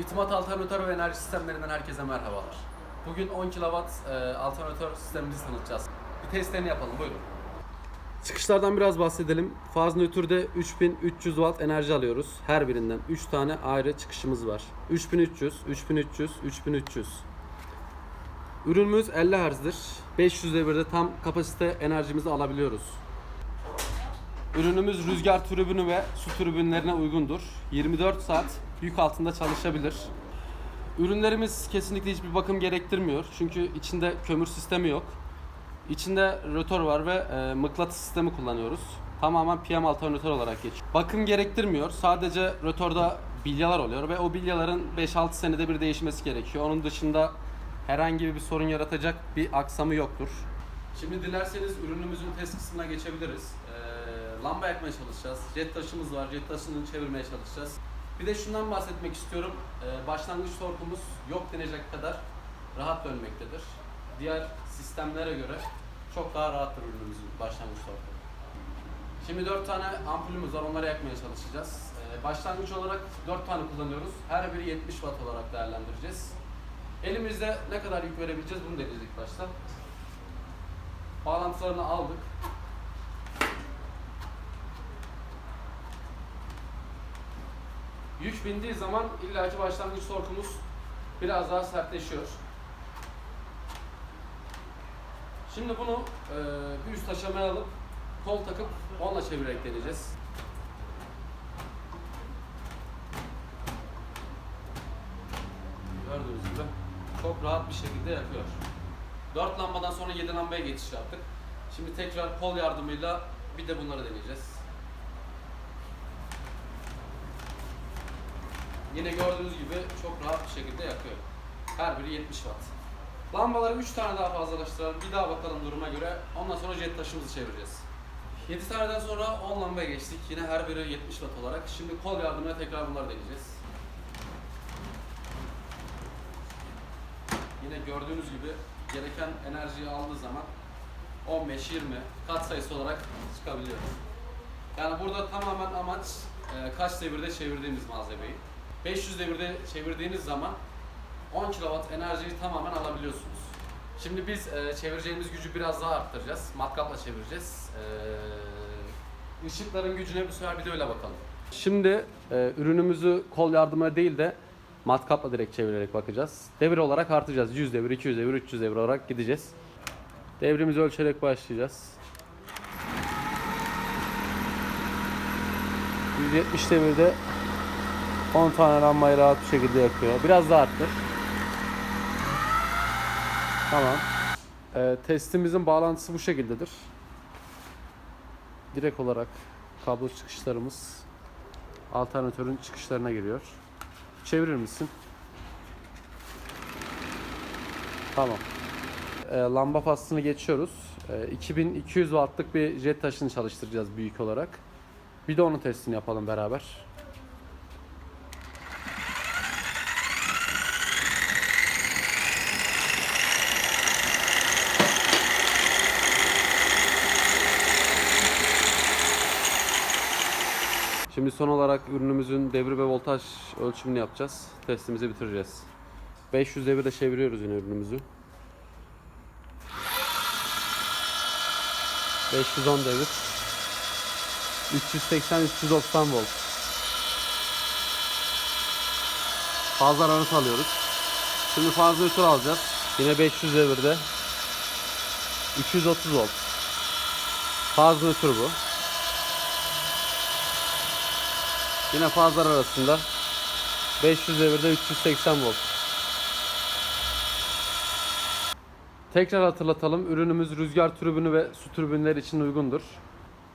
İtimat alternatör ve enerji sistemlerinden herkese merhabalar. Bugün 10 kW e, alternatör sistemimizi tanıtacağız. Bir testlerini yapalım buyurun. Çıkışlardan biraz bahsedelim. Faz nötrde 3300 watt enerji alıyoruz. Her birinden 3 tane ayrı çıkışımız var. 3300, 3300, 3300. Ürünümüz 50 Hz'dir. 500 devirde tam kapasite enerjimizi alabiliyoruz. Ürünümüz rüzgar türbünü ve su türbünlerine uygundur. 24 saat yük altında çalışabilir. Ürünlerimiz kesinlikle hiçbir bakım gerektirmiyor. Çünkü içinde kömür sistemi yok. İçinde rotor var ve e, mıknatıs sistemi kullanıyoruz. Tamamen PM alternatör olarak geçiyor. Bakım gerektirmiyor. Sadece rotorda bilyalar oluyor ve o bilyaların 5-6 senede bir değişmesi gerekiyor. Onun dışında herhangi bir sorun yaratacak bir aksamı yoktur. Şimdi dilerseniz ürünümüzün test kısmına geçebiliriz. Ee, lamba yakmaya çalışacağız. Jet taşımız var. Jet taşını çevirmeye çalışacağız. Bir de şundan bahsetmek istiyorum. Ee, başlangıç torkumuz yok denecek kadar rahat dönmektedir. Diğer sistemlere göre çok daha rahattır ürünümüzün başlangıç torku. Şimdi 4 tane ampulümüz var. Onları yakmaya çalışacağız. Ee, başlangıç olarak 4 tane kullanıyoruz. Her biri 70 watt olarak değerlendireceğiz. Elimizde ne kadar yük verebileceğiz bunu deneyeceğiz ilk başta. Bağlantılarını aldık. Yük bindiği zaman illaki başlangıç torkumuz biraz daha sertleşiyor. Şimdi bunu e, bir üst aşamaya alıp kol takıp onunla çevirerek deneyeceğiz. Gördüğünüz gibi çok rahat bir şekilde yakıyor. 4 lambadan sonra 7 lambaya geçiş yaptık. Şimdi tekrar kol yardımıyla bir de bunları deneyeceğiz. Yine gördüğünüz gibi çok rahat bir şekilde yakıyor. Her biri 70 watt. Lambaları 3 tane daha fazlalaştıralım. Bir daha bakalım duruma göre. Ondan sonra jet taşımızı çevireceğiz. 7 taneden sonra 10 lambaya geçtik. Yine her biri 70 watt olarak. Şimdi kol yardımıyla tekrar bunları deneyeceğiz. Yine gördüğünüz gibi gereken enerjiyi aldığı zaman 15-20 kat sayısı olarak çıkabiliyor. Yani burada tamamen amaç e, kaç devirde çevirdiğimiz malzemeyi. 500 devirde çevirdiğiniz zaman 10 kW enerjiyi tamamen alabiliyorsunuz. Şimdi biz e, çevireceğimiz gücü biraz daha arttıracağız. Matkapla çevireceğiz. E, ışıkların gücüne bir sefer videoyla bakalım. Şimdi e, ürünümüzü kol yardımıyla değil de matkapla direkt çevirerek bakacağız. Devir olarak artacağız. 100 devir, 200 devir, 300 devir olarak gideceğiz. Devrimizi ölçerek başlayacağız. 170 devirde 10 tane lambayı rahat bir şekilde yakıyor. Biraz daha arttır. Tamam. Ee, testimizin bağlantısı bu şekildedir. Direkt olarak kablo çıkışlarımız alternatörün çıkışlarına giriyor. Çevirir misin? Tamam. Ee, lamba faslını geçiyoruz. Ee, 2200 wattlık bir jet taşını çalıştıracağız büyük olarak. Bir de onun testini yapalım beraber. Şimdi son olarak ürünümüzün devir ve voltaj ölçümünü yapacağız. Testimizi bitireceğiz. 500 devirde çeviriyoruz yine ürünümüzü. 510 devir. 380-390 volt. Fazla aralık alıyoruz. Şimdi fazla nötr alacağız. Yine 500 devirde. 230 volt. Fazla nötr bu. Yine fazlar arasında 500 devirde 380 volt. Tekrar hatırlatalım. Ürünümüz rüzgar türbünü ve su türbünleri için uygundur.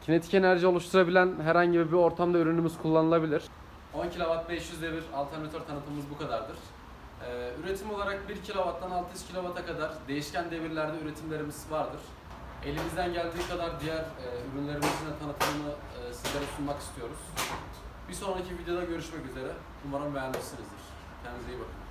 Kinetik enerji oluşturabilen herhangi bir ortamda ürünümüz kullanılabilir. 10 kW 500 devir alternatör tanıtımımız bu kadardır. Ee, üretim olarak 1 kW'dan 600 kW'a kadar değişken devirlerde üretimlerimiz vardır. Elimizden geldiği kadar diğer e, ürünlerimizin de tanıtımını e, sizlere sunmak istiyoruz. Bir sonraki videoda görüşmek üzere. Umarım beğenmişsinizdir. Kendinize iyi bakın.